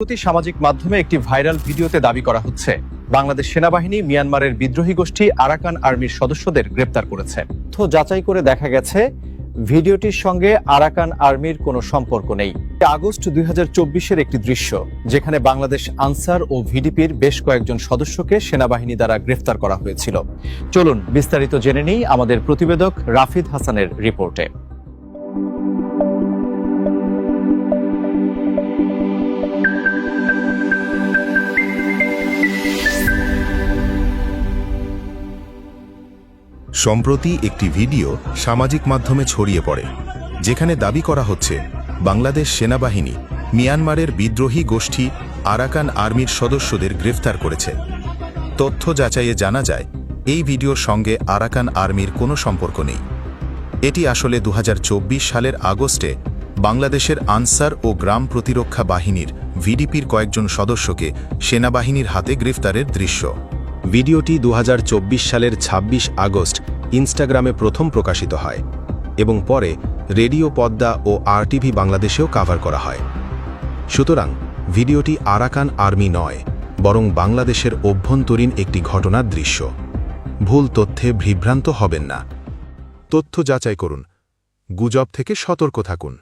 প্রতি সামাজিক মাধ্যমে একটি ভাইরাল ভিডিওতে দাবি করা হচ্ছে। বাংলাদেশ সেনাবাহিনী মিয়ানমারের বিদ্রোহী গোষ্ঠী আরাকান আর্মির সদস্যদের গ্রেপ্তার করেছে। তথ্য যাচাই করে দেখা গেছে, ভিডিওটির সঙ্গে আরাকান আর্মির কোনো সম্পর্ক নেই। আগস্ট দুই এর একটি দৃশ্য, যেখানে বাংলাদেশ আনসার ও ভিডিপির বেশ কয়েকজন সদস্যকে সেনাবাহিনী দ্বারা গ্রেফতার করা হয়েছিল। চলুন বিস্তারিত জেনে নিই আমাদের প্রতিবেদক রাফিদ হাসানের রিপোর্টে। সম্প্রতি একটি ভিডিও সামাজিক মাধ্যমে ছড়িয়ে পড়ে, যেখানে দাবি করা হচ্ছে, বাংলাদেশ সেনাবাহিনী মিয়ানমারের বিদ্রোহী গোষ্ঠী আরাকান আর্মির সদস্যদের গ্রেফতার করেছে। তথ্য যাচাইয়ে জানা যায়, এই ভিডিওর সঙ্গে আরাকান আর্মির কোনো সম্পর্ক নেই। এটি আসলে দু হাজার চব্বিশ সালের আগস্টে বাংলাদেশের আনসার ও গ্রাম প্রতিরক্ষা বাহিনীর ভিডিপির কয়েকজন সদস্যকে সেনাবাহিনীর হাতে গ্রেফতারের দৃশ্য। ভিডিওটি দু হাজার চব্বিশ সালের ২৬ আগস্ট ইনস্টাগ্রামে প্রথম প্রকাশিত হয় এবং পরে রেডিও, পদ্মা ও আরটিভি বাংলাদেশেও কাভার করা হয়। সুতরাং, ভিডিওটি আরাকান আর্মি নয়, বরং বাংলাদেশের অভ্যন্তরীণ একটি ঘটনার দৃশ্য। ভুল তথ্যে বিভ্রান্ত হবেন না। তথ্য যাচাই করুন। গুজব থেকে সতর্ক থাকুন।